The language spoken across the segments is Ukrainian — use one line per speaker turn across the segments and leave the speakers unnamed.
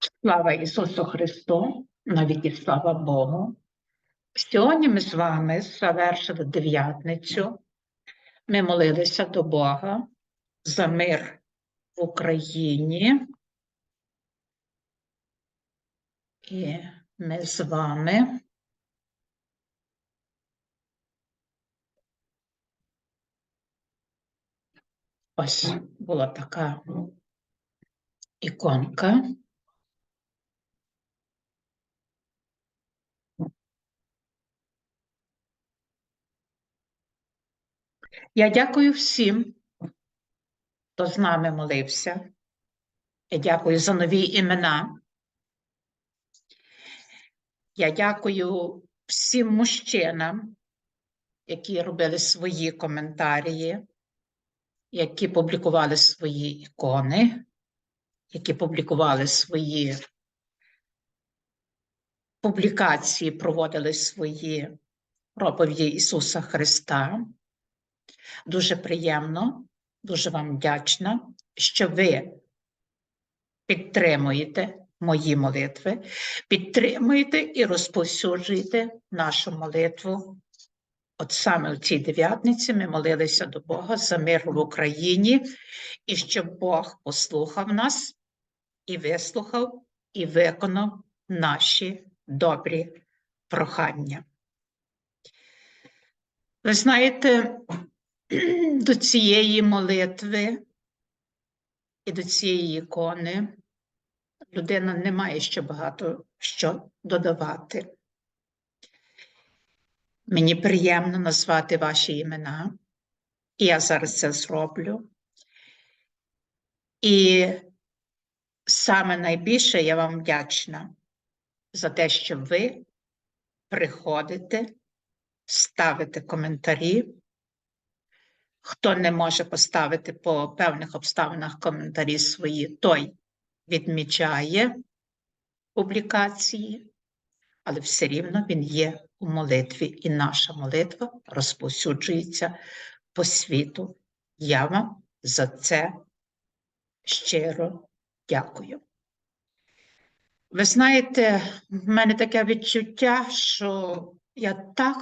Слава Ісусу Христу, навіки слава Богу. Сьогодні ми з вами завершили дев'ятницю. Ми молилися до Бога за мир в Україні. І ми з вами ось була така іконка. Я дякую всім, хто з нами молився. Я дякую за нові імена. Я дякую всім мужчинам, які робили свої коментарі, які публікували свої ікони, які публікували свої публікації, проводили свої проповіді Ісуса Христа. Дуже приємно, дуже вам вдячна, що ви підтримуєте мої молитви, підтримуєте і розповсюджуєте нашу молитву. От саме в цій дев'ятниці ми молилися до Бога за мир в Україні, і щоб Бог послухав нас і вислухав, і виконав наші добрі прохання. Ви знаєте, до цієї молитви і до цієї ікони людина не має ще багато що додавати. Мені приємно назвати ваші імена, і я зараз це зроблю. І саме найбільше я вам вдячна за те, що ви приходите, ставите коментарі. Хто не може поставити по певних обставинах коментарі свої, той відмічає публікації, але все рівно він є у молитві, і наша молитва розповсюджується по світу. Я вам за це щиро дякую. Ви знаєте, в мене таке відчуття, що я так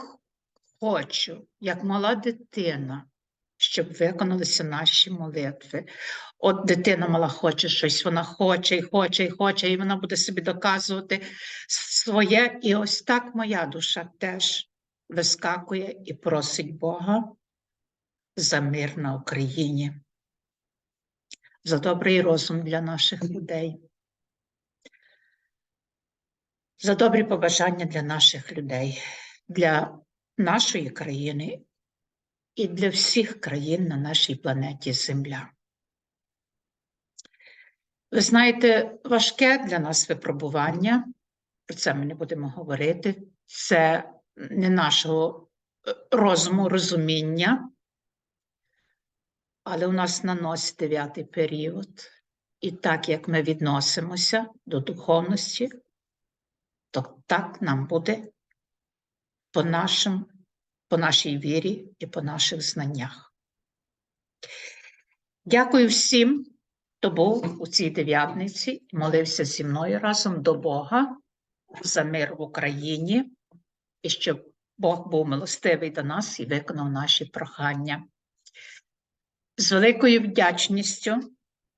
хочу, як мала дитина, щоб виконалися наші молитви. От дитина мала хоче щось, вона хоче і хоче, і хоче, і вона буде собі доказувати своє. І ось так моя душа теж вискакує і просить Бога за мир на Україні, за добрий розум для наших людей, за добрі побажання для наших людей, для нашої країни і для всіх країн на нашій планеті Земля. Ви знаєте, важке для нас випробування, про це ми не будемо говорити, це не нашого е, розуму, розуміння, але у нас наносить дев'ятий період. І так як ми відносимося до духовності, то так нам буде по нашим по нашій вірі і по наших знаннях. Дякую всім, хто був у цій дев'ятниці і молився зі мною разом до Бога за мир в Україні і щоб Бог був милостивий до нас і виконав наші прохання. З великою вдячністю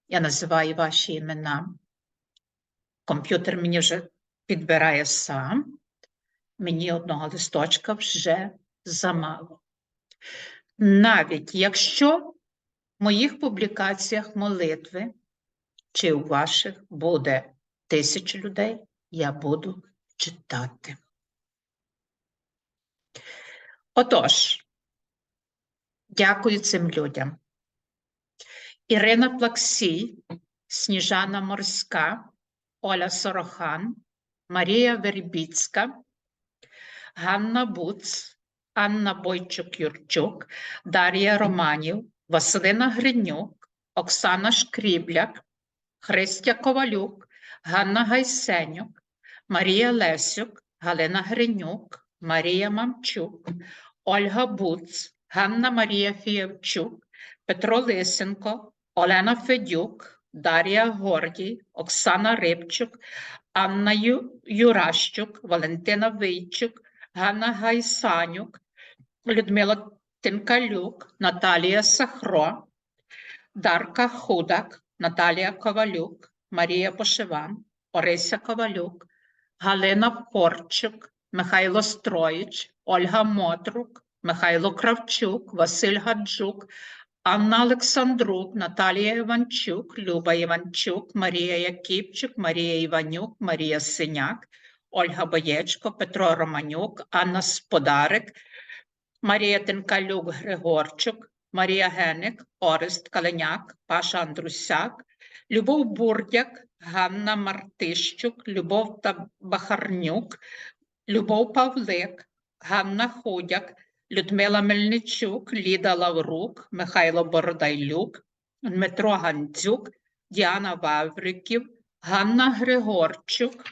я називаю ваші імена. Комп'ютер мені вже підбирає сам. Мені одного листочка вже замало. Навіть якщо в моїх публікаціях молитви чи у ваших буде тисяча людей, я буду читати. Отож, дякую цим людям. Ірина Плаксій, Сніжана Морська, Оля Сорохан, Марія Вербіцька, Ганна Буц, Анна Бойчук-Юрчук, Дар'я Романів, Василина Гринюк, Оксана Шкрібляк, Христя Ковалюк, Ганна Гайсенюк, Марія Лесюк, Галина Гринюк, Марія Мамчук, Ольга Буц, Ганна Марія Фієвчук, Петро Лисенко, Олена Федюк, Дар'я Гордій, Оксана Рибчук, Анна Ю- Юращук, Валентина Вийчук, Ганна Гайсанюк, Людмила Тинкалюк, Наталія Сахро, Дарка Худак, Наталія Ковалюк, Марія Пошиван, Орися Ковалюк, Галина Корчук, Михайло Строїч, Ольга Мотрук, Михайло Кравчук, Василь Гаджук, Анна Олександрук, Наталія Іванчук, Люба Іванчук, Марія Якіпчук, Марія Іванюк, Марія Синяк, Ольга Боєчко, Петро Романюк, Анна Сподарик, Марія Тинкалюк Григорчук, Марія Геник, Орест Каленяк, Паша Андрусяк, Любов Бурдяк, Ганна Мартищук, Любов Бахарнюк, Любов Павлик, Ганна Худяк, Людмила Мельничук, Ліда Лаврук, Михайло Бородайлюк, Дмитро Гандзюк, Діана Вавриків, Ганна Григорчук,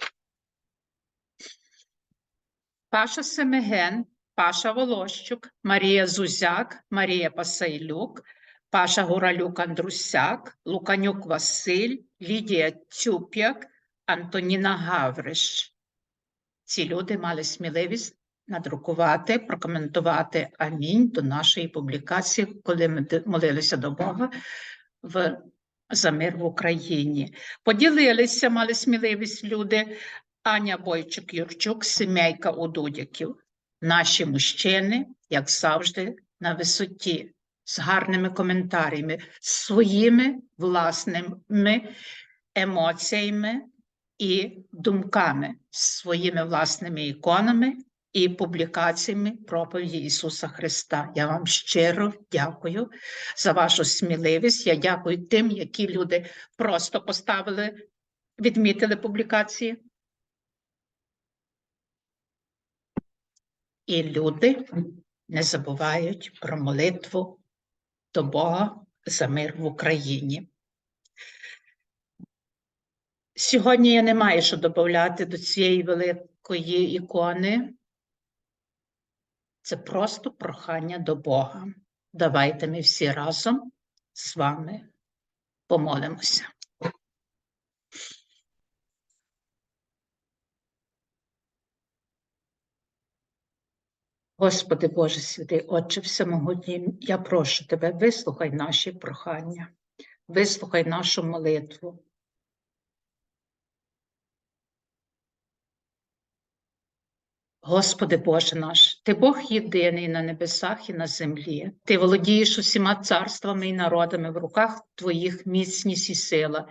Паша Семеген, Паша Волощук, Марія Зузяк, Марія Пасайлюк, Паша Гуралюк Андрусяк, Луканюк Василь, Лідія Цюп'як, Антоніна Гавриш. Ці люди мали сміливість надрукувати, прокоментувати амінь до нашої публікації, коли ми молилися до Бога в за мир в Україні. Поділилися, мали сміливість люди Аня Бойчук Юрчук, сімейка Удудяків. Наші мужчини, як завжди, на висоті, з гарними коментарями, своїми власними емоціями і думками, своїми власними іконами і публікаціями проповіді Ісуса Христа. Я вам щиро дякую за вашу сміливість. Я дякую тим, які люди просто поставили, відмітили публікації. І люди не забувають про молитву до Бога за мир в Україні. Сьогодні я не маю що додати до цієї великої ікони. Це просто прохання до Бога. Давайте ми всі разом з вами помолимося. Господи Боже святий, Отче Всемогутній, я прошу Тебе, вислухай наші прохання, вислухай нашу молитву. Господи Боже наш, Ти Бог єдиний на небесах і на землі. Ти володієш усіма царствами і народами в руках Твоїх міцність і сила,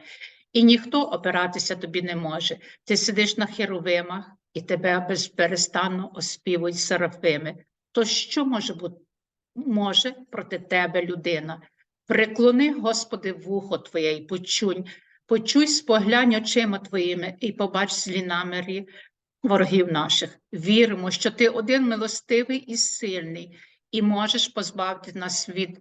і ніхто опиратися тобі не може. Ти сидиш на херовимах, і тебе безперестанно оспівують серафими. То що може бути може проти тебе людина? Приклони, Господи, вухо Твоє і почунь, почуй, споглянь очима Твоїми і побач злі наміри ворогів наших. Віримо, що Ти один милостивий і сильний, і можеш позбавити нас від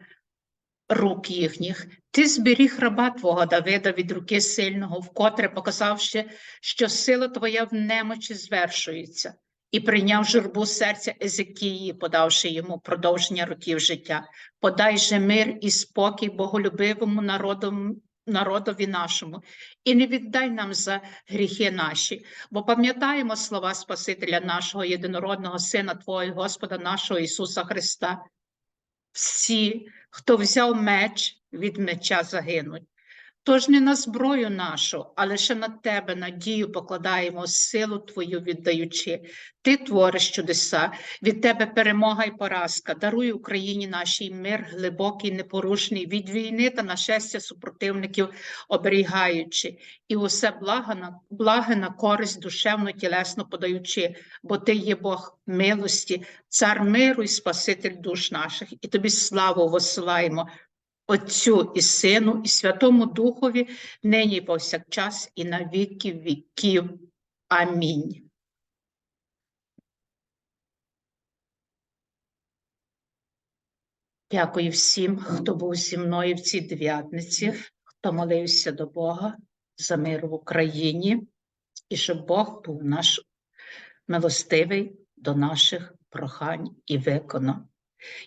рук їхніх. Ти зберіг раба Твого Давида від руки сильного, вкотре показавши, що сила Твоя в немочі звершується, і прийняв журбу серця Езекії, подавши йому продовження років життя. Подай же мир і спокій боголюбивому народу, народові нашому, і не віддай нам за гріхи наші, бо пам'ятаємо слова Спасителя нашого єдинородного Сина Твого Господа нашого Ісуса Христа. Всі, хто взяв меч, від меча загинуть. Тож не на зброю нашу, а лише на тебе надію покладаємо, силу Твою віддаючи. Ти твориш чудеса, від тебе перемога і поразка. Даруй Україні нашій мир, глибокий, непорушний, від війни та нашестя супротивників оберігаючи, і усе благо на, на користь душевно, тілесно подаючи, бо ти є Бог милості, цар миру і Спаситель душ наших, і тобі славу посилаємо. Отцю і Сину, і Святому Духові, нині повсякчас, і на віки віків. Амінь. Дякую всім, хто був зі мною в цій дев'ятниці, хто молився до Бога за мир в Україні, і щоб Бог був наш милостивий до наших прохань і виконав.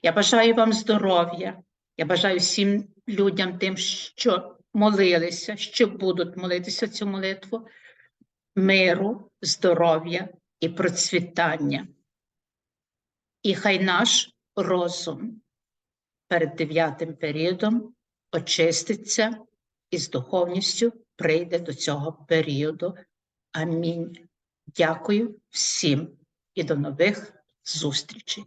Я бажаю вам здоров'я. Я бажаю всім людям тим, що молилися, що будуть молитися цю молитву, миру, здоров'я і процвітання. І хай наш розум перед дев'ятим періодом очиститься і з духовністю прийде до цього періоду. Амінь. Дякую всім і до нових зустрічей.